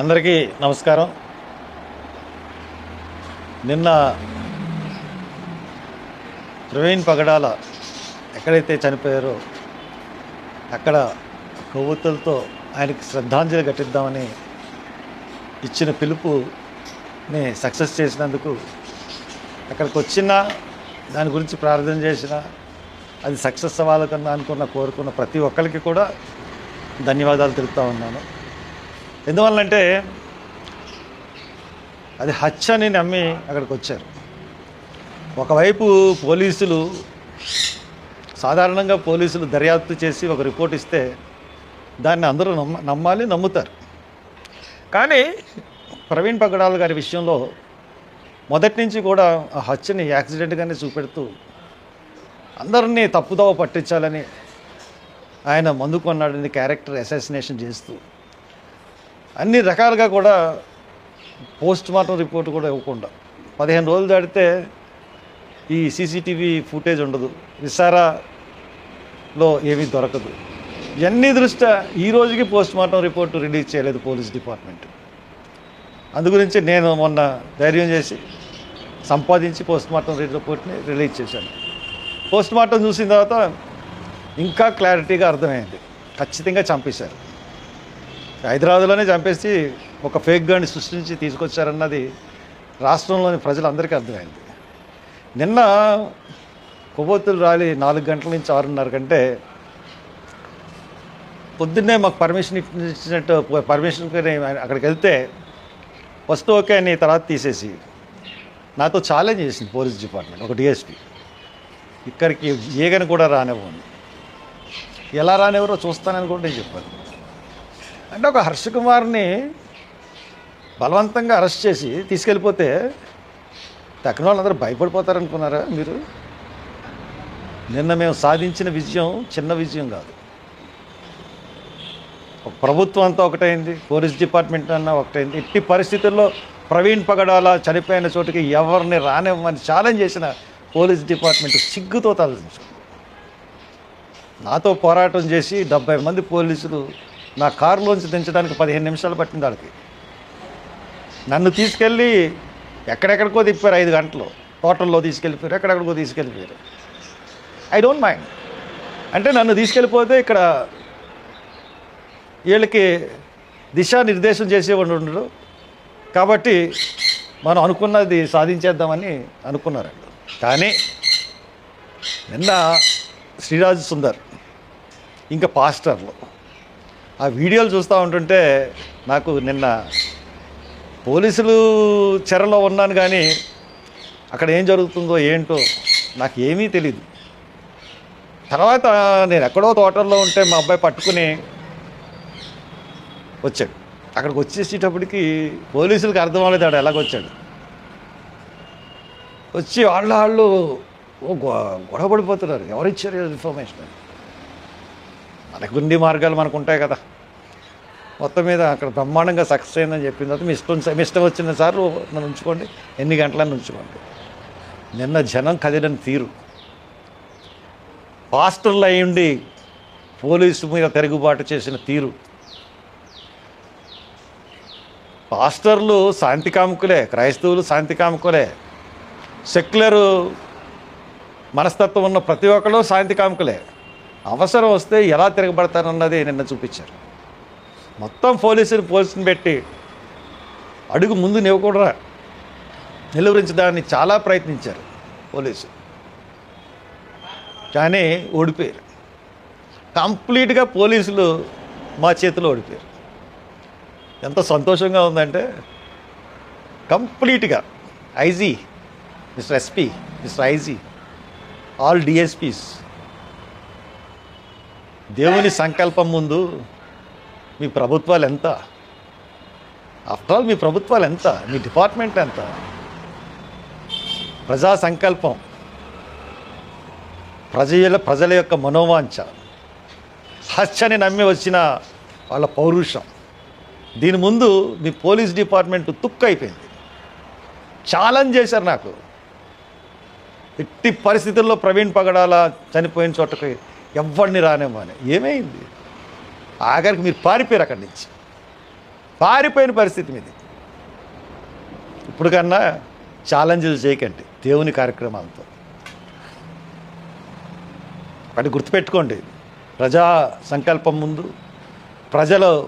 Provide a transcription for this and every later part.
అందరికీ నమస్కారం. నిన్న ప్రవీణ్ పగడాల ఎక్కడైతే చనిపోయారో అక్కడ కొవ్వొత్తులతో ఆయనకి శ్రద్ధాంజలి ఘటిద్దామని ఇచ్చిన పిలుపుని సక్సెస్ చేసినందుకు అక్కడికి వచ్చిన దాని గురించి ప్రార్థన చేసిన అది సక్సెస్ అవ్వాలకన్నా అనుకున్న కోరుకున్న ప్రతి ఒక్కరికి కూడా ధన్యవాదాలు తెలుపుతా ఉన్నాను. ఎందువల్లంటే అది హత్య అని నమ్మి అక్కడికి వచ్చారు. ఒకవైపు పోలీసులు సాధారణంగా పోలీసులు దర్యాప్తు చేసి ఒక రిపోర్ట్ ఇస్తే దాన్ని అందరూ నమ్మ నమ్మాలి నమ్ముతారు. కానీ ప్రవీణ్ పగడాల్ గారి విషయంలో మొదటి నుంచి కూడా ఆ హత్యని యాక్సిడెంట్గానే చూపెడుతూ అందరినీ తప్పుదోవ పట్టించాలని ఆయన మందుకొన్నాడని క్యారెక్టర్ అసాసినేషన్ చేస్తూ అన్ని రకాలుగా కూడా పోస్ట్ మార్టం రిపోర్ట్ కూడా ఇవ్వకుండా. పదిహేను రోజులు దాటితే ఈ సీసీటీవీ ఫుటేజ్ ఉండదు. విసారాలో ఏమీ దొరకదు. ఇవన్నీ దృష్ట్యా ఈ రోజుకి పోస్ట్ మార్టం రిపోర్టు రిలీజ్ చేయలేదు పోలీస్ డిపార్ట్మెంట్. అందు గురించి నేను మొన్న ధైర్యం చేసి సంపాదించి పోస్ట్ మార్టం రిపోర్ట్ని రిలీజ్ చేశాను. పోస్ట్ మార్టం చూసిన తర్వాత ఇంకా క్లారిటీగా అర్థమైంది. ఖచ్చితంగా చంపేశారు. హైదరాబాద్లోనే చంపేసి ఒక ఫేక్ గాన్ని సృష్టించి తీసుకొచ్చారన్నది రాష్ట్రంలోని ప్రజలందరికీ అర్థమైంది. నిన్న కొవ్వొత్తులు రాలి నాలుగు గంటల నుంచి ఆరున్నర కంటే పొద్దున్నే మాకు పర్మిషన్ ఇచ్చినట్టు పర్మిషన్ అక్కడికి వెళ్తే ఫస్ట్ ఓకే అని తర్వాత తీసేసి నాతో ఛాలెంజ్ చేసింది పోలీస్ డిపార్ట్మెంట్ ఒక డిఎస్పి. ఇక్కడికి ఏగని కూడా రానివ్వండి ఎలా రానివ్వరో చూస్తానని కూడా నేను చెప్పాను. అంటే ఒక హర్ష కుమార్ని బలవంతంగా అరెస్ట్ చేసి తీసుకెళ్ళిపోతే తక్కిన వాళ్ళందరూ భయపడిపోతారనుకున్నారా మీరు? నిన్న మేము సాధించిన విజయం చిన్న విజయం కాదు. ఒక ప్రభుత్వం అంతా ఒకటైంది పోలీస్ డిపార్ట్మెంట్ అన్నా ఒకటైంది. ఇట్టి పరిస్థితుల్లో ప్రవీణ్ పగడాల చనిపోయిన చోటుకి ఎవరిని రానివ్వమని ఛాలెంజ్ చేసిన పోలీస్ డిపార్ట్మెంట్ సిగ్గుతో తలదించుకుంది. నాతో పోరాటం చేసి డెబ్బై మంది పోలీసులు నా కారులోంచి దించడానికి పదిహేను నిమిషాలు పట్టింది వాళ్ళకి నన్ను తీసుకెళ్ళి ఎక్కడెక్కడికో తిప్పారు ఐదు గంటలు. హోటల్లో తీసుకెళ్ళిపోయారు ఎక్కడెక్కడికో తీసుకెళ్ళిపోయారు. ఐ డోంట్ మైండ్ అంటే నన్ను తీసుకెళ్ళిపోతే ఇక్కడ వీళ్ళకి దిశానిర్దేశం చేసేవాడు ఉండడు. కాబట్టి మనం అనుకున్నది సాధించేద్దామని అనుకున్నారండి కానీ నిన్న శ్రీరాజు సుందర్ ఇంకా పాస్టర్లు ఆ వీడియోలు చూస్తూ ఉంటుంటే నాకు నిన్న పోలీసులు చెరలో ఉన్నాను కానీ అక్కడ ఏం జరుగుతుందో ఏంటో నాకు ఏమీ తెలియదు తర్వాత నేను ఎక్కడో తోటల్లో ఉంటే మా అబ్బాయి పట్టుకుని వచ్చాడు. అక్కడికి వచ్చేసేటప్పటికి పోలీసులకు అర్థం అవ్వలేదు ఆడు ఎలాగొచ్చాడు. వచ్చి వాళ్ళ వాళ్ళు గొ- గొడవ పడిపోతున్నారు. ఎవరిచ్చారు ఇన్ఫర్మేషన్? అని. మనకు మార్గాలు మనకు ఉంటాయి కదా. మొత్తం మీద అక్కడ బ్రహ్మాండంగా సక్సెస్ అయిందని చెప్పిన తర్వాత మీ ఇష్టం మీ ఇష్టం వచ్చిన సార్లు నన్ను ఉంచుకోండి. ఎన్ని గంటలని ఉంచుకోండి. నిన్న జనం కదిలిన తీరు. పాస్టర్లు అయ్యుండి పోలీసు మీద తిరుగుబాటు చేసిన తీరు. పాస్టర్లు శాంతి కాముకులే క్రైస్తవులు శాంతి కాముకులే. సెక్యులర్ మనస్తత్వం ఉన్న ప్రతి ఒక్కరు శాంతి కాముకులే. అవసరం వస్తే ఎలా తిరగబడతారన్నది నిన్న చూపించారు. మొత్తం పోలీసులు పోలీసుని పెట్టి అడుగు ముందు నివ్వకూడరా? నిలువరించడానికి చాలా ప్రయత్నించారు పోలీసు కానీ ఓడిపోయారు. కంప్లీట్గా పోలీసులు మా చేతిలో ఓడిపోయారు. ఎంత సంతోషంగా ఉందంటే కంప్లీట్గా IG mister SP mister IG all DSPs దేవుని సంకల్పం ముందు మీ ప్రభుత్వాలు ఎంత? ఆఫ్టర్ ఆల్ మీ ప్రభుత్వాలు ఎంత? మీ డిపార్ట్మెంట్ ఎంత? ప్రజా సంకల్పం. ప్రజల ప్రజల యొక్క మనోవాంఛ. హత్యని నమ్మి వచ్చిన వాళ్ళ పౌరుషం. దీని ముందు మీ పోలీస్ డిపార్ట్మెంట్ తుక్కు అయిపోయింది. ఛాలెంజ్ చేశారు నాకు. ఎట్టి పరిస్థితుల్లో ప్రవీణ్ పగడాల చనిపోయిన చోటకి ఎవరిని రానివ్వని. ఏమైంది? ఆఖరికి మీరు పారిపోయారు అక్కడి నుంచి. పారిపోయిన పరిస్థితి మీది. ఇప్పుడు కన్నా ఛాలెంజ్లు చేయకండి. దేవుని కార్యక్రమాలతో. అది గుర్తుపెట్టుకోండి. ప్రజా సంకల్పం ముందు ప్రజల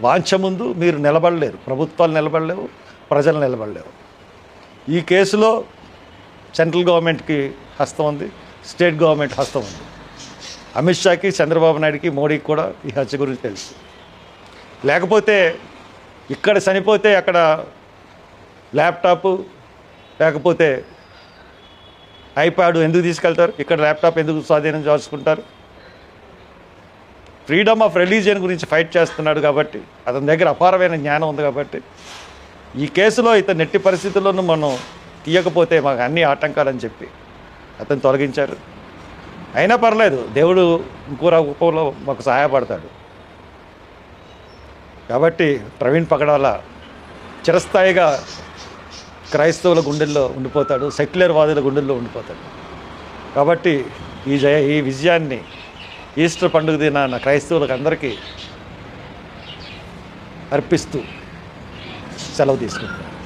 వాంఛ ముందు మీరు నిలబడలేరు. ప్రభుత్వాలు నిలబడలేవు ప్రజలు నిలబడలేవు. ఈ కేసులో సెంట్రల్ గవర్నమెంట్కి హస్తం ఉంది స్టేట్ గవర్నమెంట్ హస్తం ఉంది. అమిత్ షాకి చంద్రబాబు నాయుడుకి మోడీకి కూడా ఈ హత్య గురించి తెలుసు. లేకపోతే ఇక్కడ చనిపోతే అక్కడ ల్యాప్టాప్ లేకపోతే ఐప్యాడ్ ఎందుకు తీసుకెళ్తారు? ఇక్కడ ల్యాప్టాప్ ఎందుకు స్వాధీనం చేసుకుంటారు? ఫ్రీడమ్ ఆఫ్ రిలీజియన్ గురించి ఫైట్ చేస్తున్నాడు కాబట్టి అతని దగ్గర అపారమైన జ్ఞానం ఉంది కాబట్టి ఈ కేసులో ఇతను నెట్టి పరిస్థితుల్లోనూ మనం తీయకపోతే మాకు అన్ని ఆటంకాలని చెప్పి అతను తొలగించారు. అయినా పర్లేదు దేవుడు ఇంకో రూపంలో మాకు సహాయపడతాడు. కాబట్టి ప్రవీణ్ పగడాల చిరస్థాయిగా క్రైస్తవుల గుండెల్లో ఉండిపోతాడు సెక్యులర్ వాదుల గుండెల్లో ఉండిపోతాడు. కాబట్టి ఈ జయ ఈ విజయాన్ని ఈస్టర్ పండుగ దినాన క్రైస్తవులకు అందరికీ అర్పిస్తూ సెలవు తీసుకుంటాను